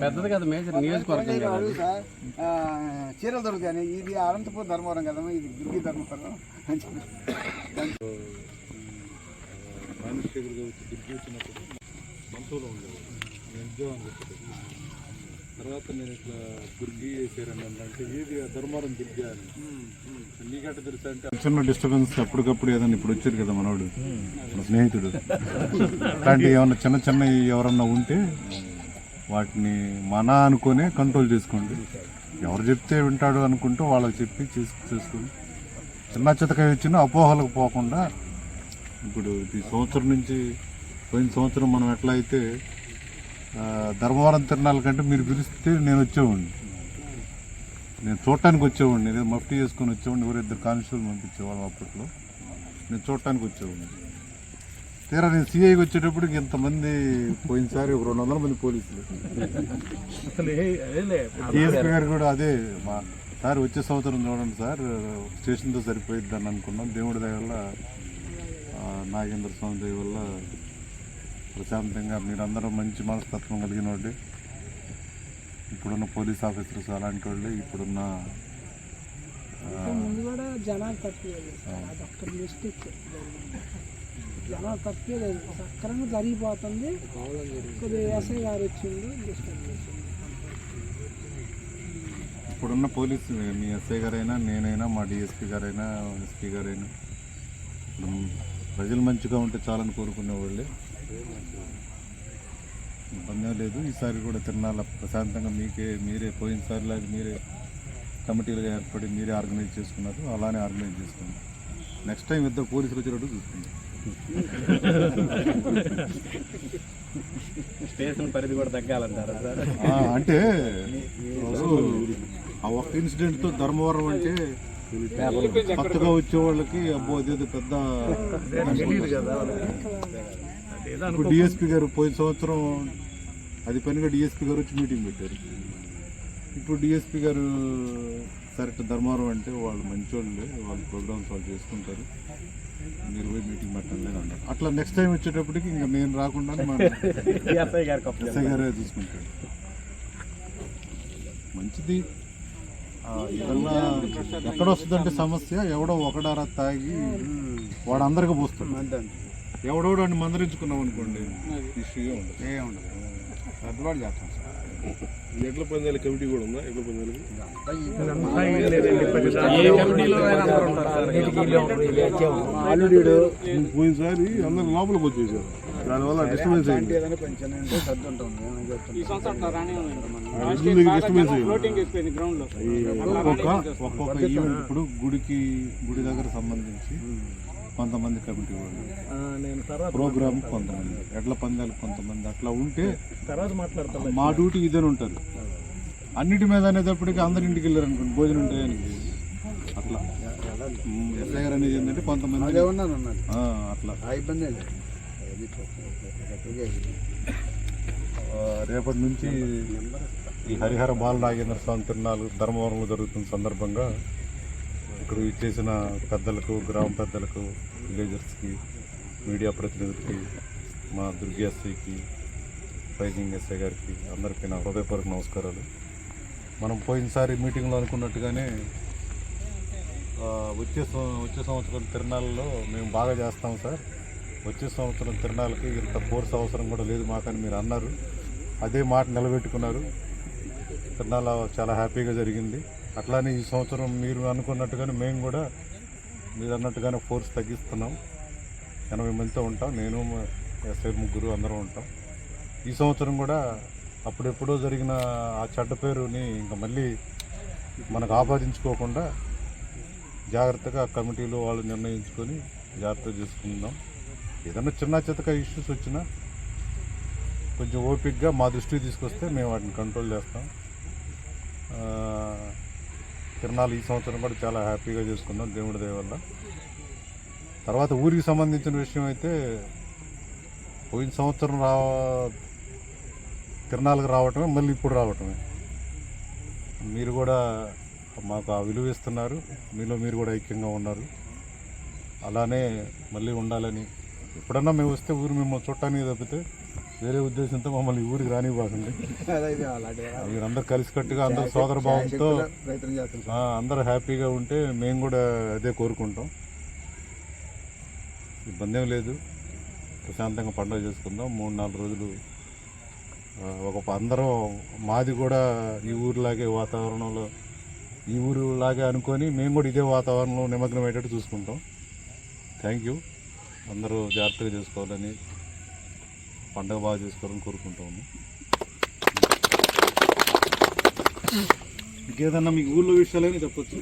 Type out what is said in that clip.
పెద్దది కదా మేజర్ నియోజకవర్గం చీరలు దొరుకుతాయి ఇది అనంతపూర్ ధర్మవరం కదా ఇది గిరిగి ధర్మవరం కానిస్టేబుల్గా వచ్చి గిరిగి వచ్చినప్పుడు మంత్రులు ఉండేవాళ్ళు. ఎంజో అని చెప్పేది తర్వాత నేను ఇట్లా దుర్గి చేశారని అంటే ఏది ధర్మారం దుర్గి అని? నీకట్ట తెలుసా అంటే చిన్న డిస్టర్బెన్స్ అప్పటికప్పుడు ఏదైనా ఇప్పుడు వచ్చారు కదా మనవాడు మన స్నేహితుడు. అలాంటి ఏమన్నా చిన్న చిన్న ఎవరన్నా ఉంటే వాటిని మన అనుకునే కంట్రోల్ చేసుకోండి. ఎవరు చెప్తే వింటాడు అనుకుంటూ వాళ్ళకి చెప్పి చేసు చేసుకుని చిన్న చితక ఇచ్చిన అపోహలకు పోకుండా ఇప్పుడు ఈ సంవత్సరం నుంచి పోయిన సంవత్సరం మనం ఎట్లా అయితే ధర్మవరం తిరణాల కంటే మీరు పిలిస్తే నేను వచ్చేవాడిని. నేను చూడటానికి వచ్చేవాడిని. ఏదో మఫ్టీ చేసుకొని వచ్చేవాడిని. ఎవరు ఇద్దరు కానిస్టేబుల్ పంపించేవాళ్ళం అప్పట్లో. నేను చూడటానికి వచ్చేవాడిని. తీరా నేను సిఐకి వచ్చేటప్పటికి ఇంతమంది పోయినసారి ఒక రెండు వందల మంది పోలీసులు. డిఎస్పీ గారు కూడా అదే మా సార్ వచ్చే సంవత్సరం చూడండి సార్. స్టేషన్తో సరిపోయిద్ది అని అనుకున్నాం. దేవుడి దయ వల్ల ఆ, నాగేంద్ర స్వామి దయ వల్ల ప్రశాంతంగా మీరందరూ మంచి మనస్తత్వం కలిగిన వాళ్ళే. ఇప్పుడున్న పోలీస్ ఆఫీసర్స్ అలాంటి వాళ్ళే ఇప్పుడున్న జనాలు జనాలు తక్కువ లేదు. సక్రమంగా జరిగిపోతుంది. కొద్దిగా ఎస్ఐ గారు చేసింది ఇప్పుడున్న పోలీసు మీ ఎస్ఐ గారైనా నేనైనా మా డిఎస్పీ గారైనా ఎస్పీ గారైనా ప్రజలు మంచిగా ఉంటే చాలని కోరుకునే వాళ్ళే. ఇబ్బంది లేదు. ఈసారి కూడా తిరణాల ప్రశాంతంగా మీకే మీరే పోయినసారి లాగా మీరే కమిటీలుగా ఏర్పడి మీరే ఆర్గనైజ్ చేసుకున్నారు. అలానే ఆర్గనైజ్ చేసుకున్నాం. నెక్స్ట్ టైం ఇద్దరు పోలీసులు వచ్చేటట్టు చూసుకుందాం స్టేషన్ పరిధి కూడా తగ్గాలంటారా సార్? ఆ, అంటే ఆ ఒక్క ఇన్సిడెంట్తో ధర్మవరం అంటే కొత్తగా వచ్చే వాళ్ళకి అబ్బో అదేదో పెద్ద ఇప్పుడు డిఎస్పీ గారు పోయిన సంవత్సరం అది పనిగా డిఎస్పీ గారు వచ్చి మీటింగ్ పెట్టారు. ఇప్పుడు డిఎస్పీ గారు కరెక్ట్ ధర్మవరం అంటే వాళ్ళు మంచోళ్ళే వాళ్ళ ప్రోగ్రామ్స్ వాళ్ళు చేసుకుంటారు. మీరు పోయి మీటింగ్ పెట్టండి అని అన్నారు. అట్లా నెక్స్ట్ టైం వచ్చేటప్పటికి ఇంకా నేను రాకుండా ఎస్ఐ గారే చూసుకుంటాడు. మంచిది. ఆ, ఇదల్లా ఎక్కడ వస్తుందంటే సమస్య ఎవడో ఒకడారా తాగి వాడు అందరికి పోస్తాడు. ఎవడోడు అని మందరించుకున్నాం అనుకోండి ఇష్యూ ఉండదు. ఏ ఉండదు. సర్దుబాటు చేస్తాం సార్. ఎడ్ల పందాల కమిటీ కూడా ఉందా? ఎడ్ల పందాలకి? పోయినసారి అందరు లోపలికి వచ్చేసారు. దానివల్ల డిస్టర్బెన్స్ అయింది. డిస్టర్బెన్స్ ఒక్కొక్క ఒక్కొక్క ఈవెంట్ ఇప్పుడు గుడికి గుడి దగ్గర సంబంధించి కొంతమంది కమిటీ వాళ్ళు. ప్రోగ్రామ్ కొంతమంది ఎడ్ల పందాలు కొంతమంది అట్లా ఉంటే మా డ్యూటీ ఇదేని ఉంటారు అన్నిటి మీద అనేటప్పటికి అందరి ఇంటికి వెళ్ళారు అనుకోండి భోజనం ఉంటాయనికి అట్లా. ఎస్ఐ గారు అనేది ఏంటంటే కొంతమంది అట్లా. ఇబ్బంది ఇది. రేపటి నుంచి ఈ హరిహర బాల నాగేంద్ర స్వామి తిరునాళ్ళు ధర్మవరంలో జరుగుతున్న సందర్భంగా ఇక్కడ చేసిన పెద్దలకు గ్రామ పెద్దలకు విలేజర్స్కి మీడియా ప్రతినిధులకి మా దుర్గి ఎస్ఐకి ఫైజింగ్ ఎస్ఐ గారికి అందరికీ నా హృదయపూర్వక నమస్కారాలు. మనం పోయినసారి మీటింగ్లో అనుకున్నట్టుగానే వచ్చే సం- వచ్చే సంవత్సరం తిరునాళ్ళలో మేము బాగా చేస్తాం సార్. వచ్చే సంవత్సరం తిరణాలకి ఇంత ఫోర్స్ అవసరం కూడా లేదు మాకని మీరు అన్నారు. అదే మాట నిలబెట్టుకున్నారు. తిరణాల చాలా హ్యాపీగా జరిగింది. అట్లానే ఈ సంవత్సరం మీరు అనుకున్నట్టుగానే మేము కూడా మీరు అన్నట్టుగానే ఫోర్స్ తగ్గిస్తున్నాం. ఎనభై మందితో ఉంటాం. నేను ఎస్ఐ ముగ్గురు అందరం ఉంటాం. ఈ సంవత్సరం కూడా అప్పుడెప్పుడో జరిగిన ఆ చెడ్డ పేరుని ఇంకా మళ్ళీ మనకు ఆపాదించుకోకుండా జాగ్రత్తగా కమిటీలో వాళ్ళు నిర్ణయించుకొని జాగ్రత్త చేసుకుందాం. ఏదైనా చిన్న చితక ఇష్యూస్ వచ్చినా కొంచెం ఓపిక్గా మా దృష్టికి తీసుకొస్తే మేము వాటిని కంట్రోల్ చేస్తాం. తిరణాలు ఈ సంవత్సరం కూడా చాలా హ్యాపీగా చేసుకున్నాం దేవుడి దయ వల్ల. తర్వాత ఊరికి సంబంధించిన విషయం అయితే పోయిన సంవత్సరం రా తిరణాలకు రావటమే మళ్ళీ ఇప్పుడు రావటమే. మీరు కూడా మాకు ఆ విలువ ఇస్తున్నారు మీలో మీరు కూడా ఐక్యంగా ఉన్నారు. అలానే మళ్ళీ ఉండాలని. ఎప్పుడన్నా మేము వస్తే ఊరు మిమ్మల్ని చుట్టానికి తప్పితే వేరే ఉద్దేశంతో మమ్మల్ని ఊరికి రానివ్వకండి. మీరందరూ కలిసికట్టుగా అందరూ సోదర భావంతో అందరూ హ్యాపీగా ఉంటే మేము కూడా అదే కోరుకుంటాం. ఇబ్బంది ఏం లేదు. ప్రశాంతంగా పండుగ చేసుకుందాం. మూడు నాలుగు రోజులు ఒక అందరం మాది కూడా ఈ ఊరిలాగే వాతావరణంలో ఈ ఊరిలాగే అనుకొని మేము కూడా ఇదే వాతావరణంలో నిమగ్నం అయ్యేటట్టు చూసుకుంటాం. థ్యాంక్ యూ అందరూ జాగ్రత్తగా చేసుకోవాలని పండగ బాగా చేసుకోవాలని కోరుకుంటాము ఇంకేదన్నా మీకు ఊళ్ళో విషయాలైనా చెప్పచ్చు.